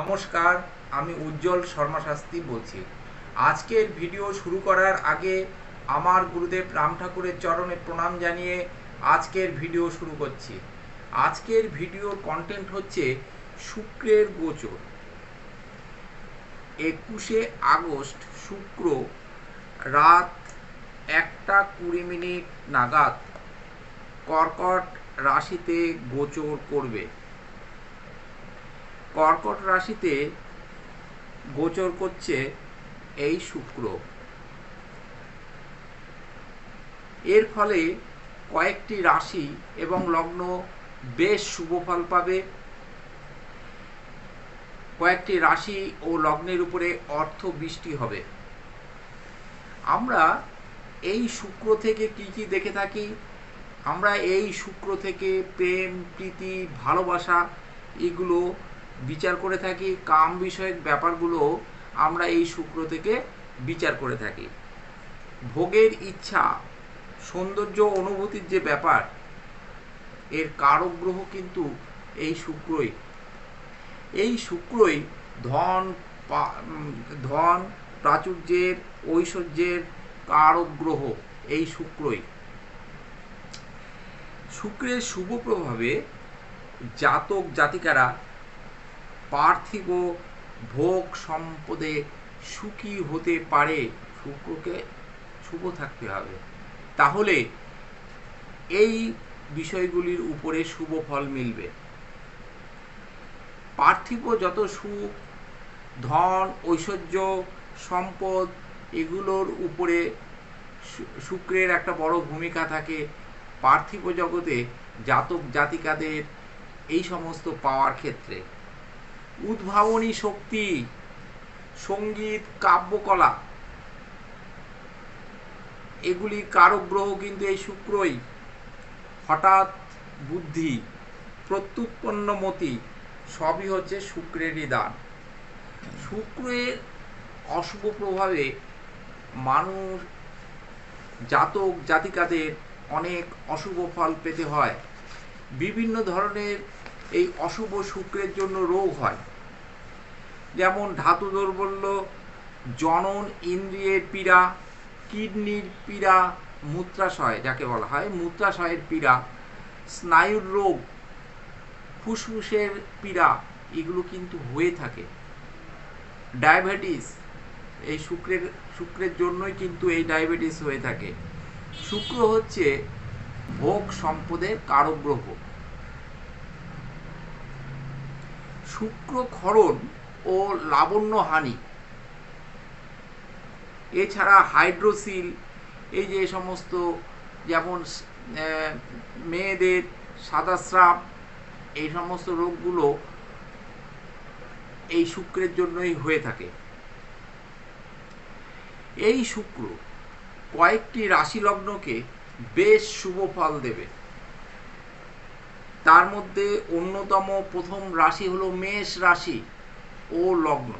নমস্কার, আমি উজ্জ্বল শর্মা শাস্ত্রী বলছি। আজকের ভিডিও শুরু করার আগে আমার গুরুদেব রাম ঠাকুরের চরণে প্রণাম জানিয়ে আজকের ভিডিও শুরু করছি। আজকের ভিডিওর কন্টেন্ট হচ্ছে শুক্রের গোচর। একুশে আগস্ট, শুক্র রাত একটা কুড়ি মিনিট নাগাদ কর্কট রাশিতে গোচর করবে। কর্কট রাশিতে গোচর করছে এই শুক্র। এর ফলে কয়েকটি রাশি এবং লগ্ন বেশ শুভ ফল পাবে। কয়েকটি রাশি ও লগ্নের উপরে অর্থ বৃষ্টি হবে। আমরা এই শুক্র থেকে কি কি দেখে থাকি? আমরা এই শুক্র থেকে প্রেম, প্রীতি, ভালোবাসা, এগুলো বিচার করে থাকি, কাম বিষয়ক ব্যাপারগুলো আমরা এই শুক্র থেকে বিচার করে থাকি। ভোগের ইচ্ছা, সৌন্দর্য, অনুভূতির যে ব্যাপার, এর কারক গ্রহ কিন্তু এই শুক্রই। এই শুক্রই ধন ধন, প্রাচুর্যের, ঐশ্বর্যের কারক গ্রহ এই শুক্রই। শুক্রের শুভ প্রভাবে জাতক জাতিকারা পার্থিব ভোগ সম্পদে সুখী হতে পারে, শুক্রকে শুভ থাকতে হবে। তাহলে এই বিষয়গুলির উপরে শুভ ফল মিলবে। পার্থিব যত সুখ, ধন, ঐশ্বর্য, সম্পদ, এগুলোর উপরে শুক্রের একটা বড় ভূমিকা থাকে। পার্থিব জগতে জাতক জাতিকাদের এই সমস্ত পাওয়ার ক্ষেত্রে। উদ্ভাবনী শক্তি, সংগীত, কাব্যকলা। এগুলির কারক গ্রহ কিন্তু এই শুক্রই। হঠাৎ বুদ্ধি, প্রত্যুৎপন্ন মতি, সবই হচ্ছে শুক্রেরই দান শুক্রের অশুভ প্রভাবে মানুষ, জাতক, জাতিকাদের অনেক অশুভ ফল পেতে হয়। বিভিন্ন ধরনের এই অশুভ শুক্রের জন্য রোগ হয়। যেমন ধাতু দৌর্বল্য জনন ইন্দ্রিয়ের পীড়া, কিডনির পীড়া, মূত্রাশয় যাকে বলা হয়, মূত্রাশয়ের পীড়া, স্নায়ুর রোগ, ফুসফুসের পীড়া, এগুলো কিন্তু হয়ে থাকে। ডায়াবেটিস, এই শুক্রের শুক্রের জন্যই কিন্তু এই ডায়াবেটিস হয়ে থাকে। শুক্র হচ্ছে ভোগ সম্পদের কারক গ্রহ। শুক্র ক্ষরণ ও লাবণ্য হানি। এছাড়া হাইড্রোসিল, এই যে সমস্ত যেমন মেয়েদের সাদা স্রাব এই সমস্ত রোগগুলো এই শুক্রের জন্যই হয়ে থাকে। এই শুক্র কয়েকটি রাশি লগ্নকে বেশ শুভ ফল দেবে। তার মধ্যে অন্যতম প্রথম রাশি হলো মেষ রাশি ও লগ্ন।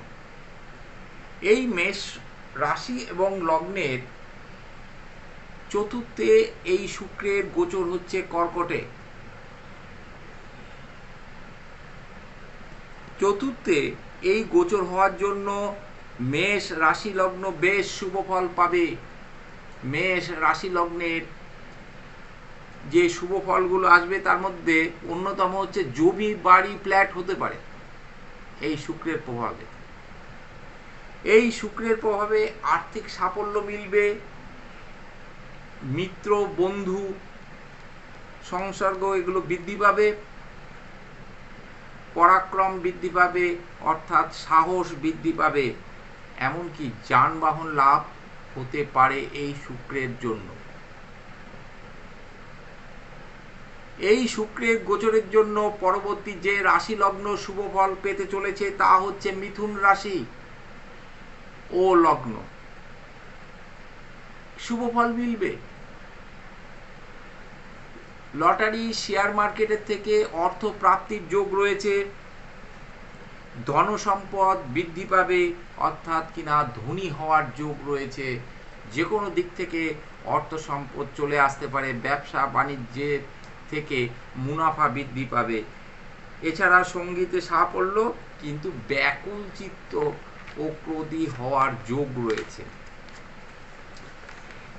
এই মেষ রাশি এবং লগ্নের চতুর্থে এই শুক্রের গোচর হচ্ছে কর্কটে। চতুর্থে এই গোচর হওয়ার জন্য মেষ রাশি লগ্ন বেশ শুভ ফল পাবে। মেষ রাশি লগ্নের যে শুভ ফলগুলো আসবে তার মধ্যে অন্যতম হচ্ছে জমি, বাড়ি, ফ্ল্যাট হতে পারে। এই শুক্রের প্রভাবে। এই শুক্রের প্রভাবে আর্থিক সাফল্য মিলবে। মিত্র, বন্ধু, সংসর্গ এগুলো বৃদ্ধি পাবে। পরাক্রম বৃদ্ধি পাবে, অর্থাৎ সাহস বৃদ্ধি পাবে। এমনকি যানবাহন লাভ হতে পারে এই শুক্রের জন্য। এই শুক্রের গোচরের জন্য পরবর্তী যে রাশি লগ্ন শুভ ফল পেতে চলেছে তা হচ্ছে মিথুন রাশি ও লগ্ন। শুভ ফল মিলবে। লটারি, শেয়ার মার্কেটের থেকে অর্থ প্রাপ্তির যোগ রয়েছে। ধন সম্পদ বৃদ্ধি পাবে, অর্থাৎ কিনা ধনী হওয়ার যোগ রয়েছে। যে কোনো দিক থেকে অর্থ সম্পদ চলে আসতে পারে। ব্যবসা, বাণিজ্যের থেকে মুনাফা বৃদ্ধি পাবে। এছাড়া সঙ্গীতে সাফল্য, কিন্তু ব্যাকুল চিত্ত ও ক্রোধী হওয়ার যোগ রয়েছে।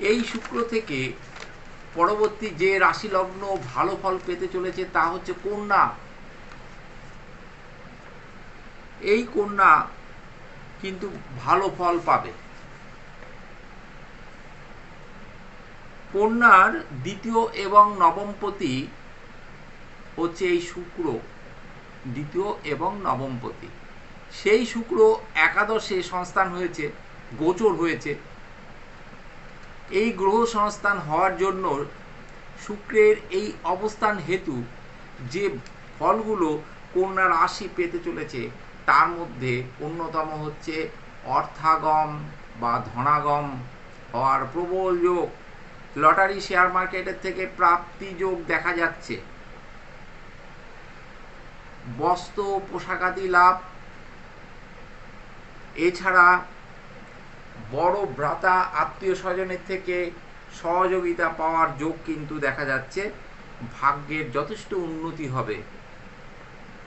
এই শুক্র থেকে পরবর্তী যে রাশি লগ্ন ভালো ফল পেতে চলেছে তা হচ্ছে কন্যা। এই কন্যা কিন্তু ভালো ফল পাবে। কন্যার দ্বিতীয় এবং নবমপতি হচ্ছে এই শুক্র। দ্বিতীয় এবং নবমপতি সেই শুক্র একাদশে সংস্থান হয়েছে, গোচর হয়েছে। এই গ্রহ সংস্থান হওয়ার জন্য শুক্রের এই অবস্থান হেতু যে ফলগুলো কন্যা রাশি পেতে চলেছে, তার মধ্যে অন্যতম হচ্ছে অর্থাগম বা ধনাগম হওয়ার প্রবল যোগ। লটারি শেয়ার মার্কেটের থেকে প্রাপ্তি যোগ দেখা যাচ্ছে। বস্ত্র, পোশাকাদি লাভ। এছাড়া বড় ভ্রাতা আত্মীয় স্বজনের থেকে সহযোগিতা পাওয়ার যোগ কিন্তু দেখা যাচ্ছে। ভাগ্যের যথেষ্ট উন্নতি হবে।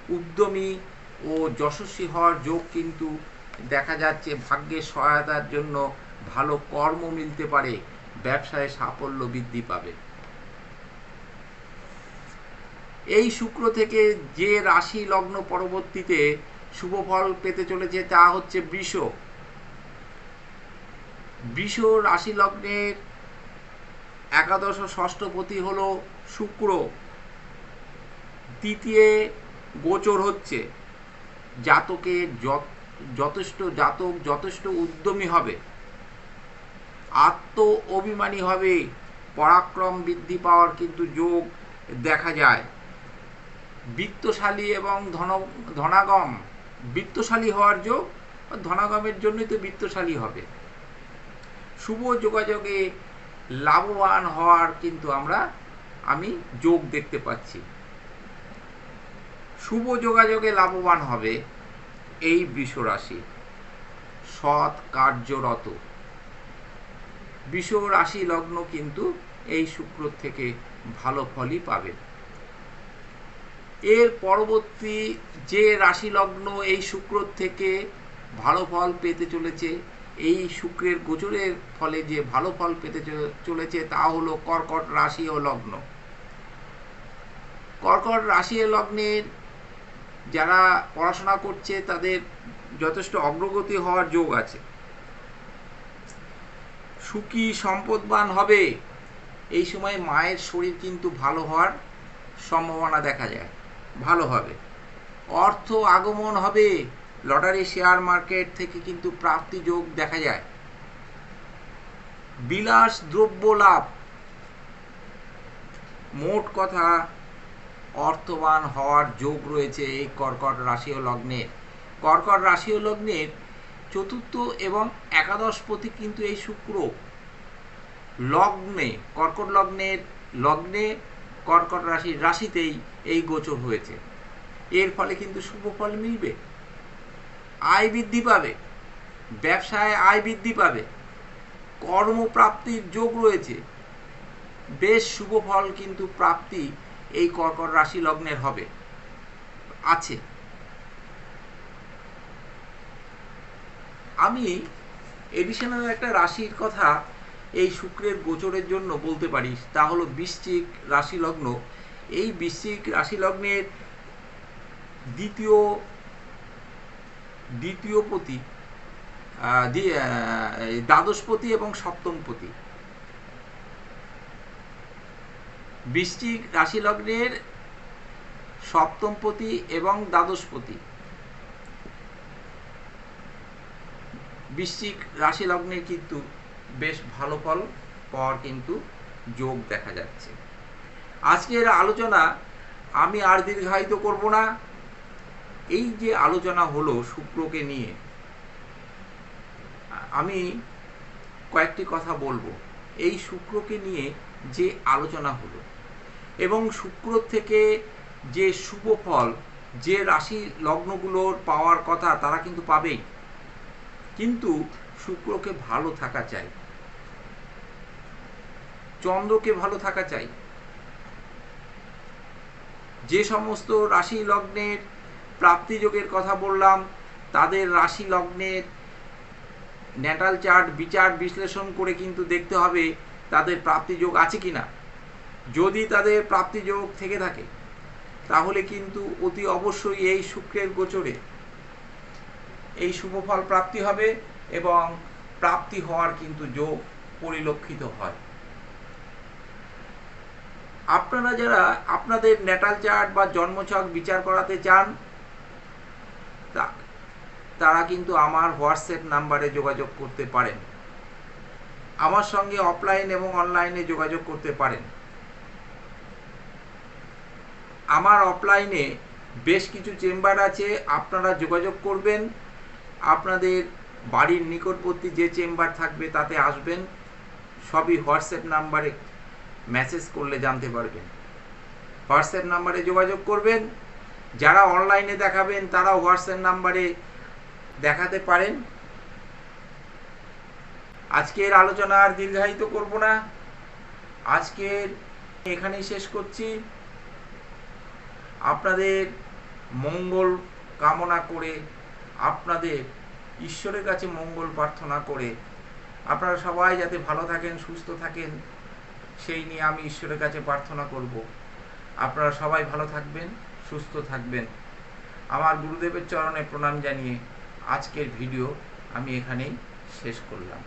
উদ্যমী ও যশস্বী হওয়ার যোগ কিন্তু দেখা যাচ্ছে। ভাগ্যের সহায়তার জন্য ভালো কর্ম মিলতে পারে। ব্যবসায় সাফল্য বৃদ্ধি পাবে। এই শুক্র থেকে যে রাশি লগ্ন পরবর্তীতে শুভ ফল পেতে চলেছে তা হচ্ছে বৃষ। বৃষ রাশি লগ্নের একাদশ ষষ্ঠপতি হল শুক্র। তৃতীয় গোচর হচ্ছে জাতকে যথেষ্ট জাতক যথেষ্ট উদ্যমী হবে। আত্ম অভিমানী হবে। পরাক্রম বৃদ্ধি পাওয়ার কিন্তু যোগ দেখা যায়। বৃত্তশালী এবং ধন, ধনাগম। বৃত্তশালী হওয়ার যোগ, ধনাগমের জন্যই তো বৃত্তশালী হবে। শুভ যোগাযোগে লাভবান হওয়ার কিন্তু আমরা, আমি যোগ দেখতে পাচ্ছি। শুভ যোগাযোগে লাভবান হবে এই বৃষ রাশি সৎ কার্যরত। বৃষ রাশি লগ্ন কিন্তু এই শুক্র থেকে ভালো ফলই পাবে। এর পরবর্তী যে রাশি লগ্ন এই শুক্র থেকে ভালো ফল পেতে চলেছে, এই শুক্রের গোচরের ফলে যে ভালো ফল পেতে চলেছে তা হলো কর্কট রাশি ও লগ্ন। কর্কট রাশি লগ্নের যারা পড়াশোনা করছে তাদের যথেষ্ট অগ্রগতি হওয়ার যোগ আছে। সুখী সম্পদবান হবে। এই সময় মায়ের শরীর কিন্তু ভালো হওয়ার সম্ভাবনা দেখা যায়। ভালো হবে। অর্থ আগমন হবে। লটারি শেয়ার মার্কেট থেকে কিন্তু প্রাপ্তি যোগ দেখা যায়। বিলাস দ্রব্য লাভ। মোট কথা, অর্থবান হওয়ার যোগ রয়েছে এই কর্কট রাশি ও লগ্নের। কর্কট রাশি ও লগ্নের চতুর্থ এবং একাদশ পতি কিন্তু এই শুক্র। লগ্নে, কর্কট লগ্নের লগ্নে কর্কট রাশির রাশিতেই এই গোচর হয়েছে। এর ফলে কিন্তু শুভ ফল মিলবে। আয় বৃদ্ধি পাবে। ব্যবসায় আয় বৃদ্ধি পাবে। কর্মপ্রাপ্তির যোগ রয়েছে। বেশ শুভ ফল কিন্তু প্রাপ্তি এই কর্কট রাশি লগ্নের হবে। আছে। আমি এডিশনাল একটা রাশির কথা এই শুক্রের গোচরের জন্য বলতে পারি, তা হলো বৃশ্চিক রাশি লগ্ন এই বৃশ্চিক রাশি লগ্নের দ্বিতীয় দ্বিতীয় পতি দ্বাদশপতি এবং সপ্তমপতি বৃশ্চিক রাশি লগ্নের সপ্তমপতি এবং দ্বাদশপতি বৃশ্চিক রাশি লগ্নের কিন্তু বেশ ভালো ফল পাওয়ার কিন্তু যোগ দেখা যাচ্ছে। আজকের আলোচনা আমি আর দীর্ঘায়িত করব না। এই যে আলোচনা হলো শুক্রকে নিয়ে, আমি কয়েকটি কথা বলব। এই শুক্রকে নিয়ে যে আলোচনা হলো এবং শুক্র থেকে যে শুভ ফল, যে রাশি লগ্নগুলোর পাওয়ার কথা তারা কিন্তু পাবেই। কিন্তু শুক্রকে ভালো থাকা চাই। চন্দ্রকে ভালো থাকা চাই। যে সমস্ত রাশি লগ্নের প্রাপ্তিযোগের কথা বললাম, তাদের রাশি লগ্নের ন্যাটাল চার্ট, বিচার, বিশ্লেষণ করে কিন্তু দেখতে হবে তাদের প্রাপ্তিযোগ আছে কি না যদি তাদের প্রাপ্তিযোগ থেকে থাকে, তাহলে কিন্তু অতি অবশ্যই এই শুক্রের গোচরে এই শুভফল প্রাপ্তি হবে এবং প্রাপ্তি হওয়ার কিন্তু যোগ পরিলক্ষিত হয়। আপনারা যারা আপনাদের ন্যাটাল চার্ট বা জন্মছক বিচার করাতে চান তারা কিন্তু আমার হোয়াটসঅ্যাপ নাম্বারে যোগাযোগ করতে পারেন। আমার সঙ্গে অফলাইন এবং অনলাইনে যোগাযোগ করতে পারেন। আমার অফলাইনে বেশ কিছু চেম্বার আছে, আপনারা যোগাযোগ করবেন। আপনাদের বাড়ির নিকটবর্তী যে চেম্বার থাকবে তাতে আসবেন, সবই হোয়াটসঅ্যাপ নাম্বারে মেসেজ করলে জানতে পারবেন। হোয়াটসঅ্যাপ নাম্বারে যোগাযোগ করবেন, যারা অনলাইনে দেখাবেন তারা হোয়াটসঅ্যাপ নাম্বারে দেখাতে পারেন। আজকের আলোচনা আর দীর্ঘায়িত করব না। আজকের এখানেই শেষ করছি। আপনাদের মঙ্গল কামনা করে আপনাদের ঈশ্বরের কাছে মঙ্গল প্রার্থনা করে আপনারা সবাই যাতে ভালো থাকেন, সুস্থ থাকেন, সেই নিয়ে আমি ঈশ্বরের কাছে প্রার্থনা করব। আপনারা সবাই ভালো থাকবেন, সুস্থ থাকবেন। আমার গুরুদেবের চরণে প্রণাম জানিয়ে আজকের ভিডিও আমি এখানেই শেষ করলাম।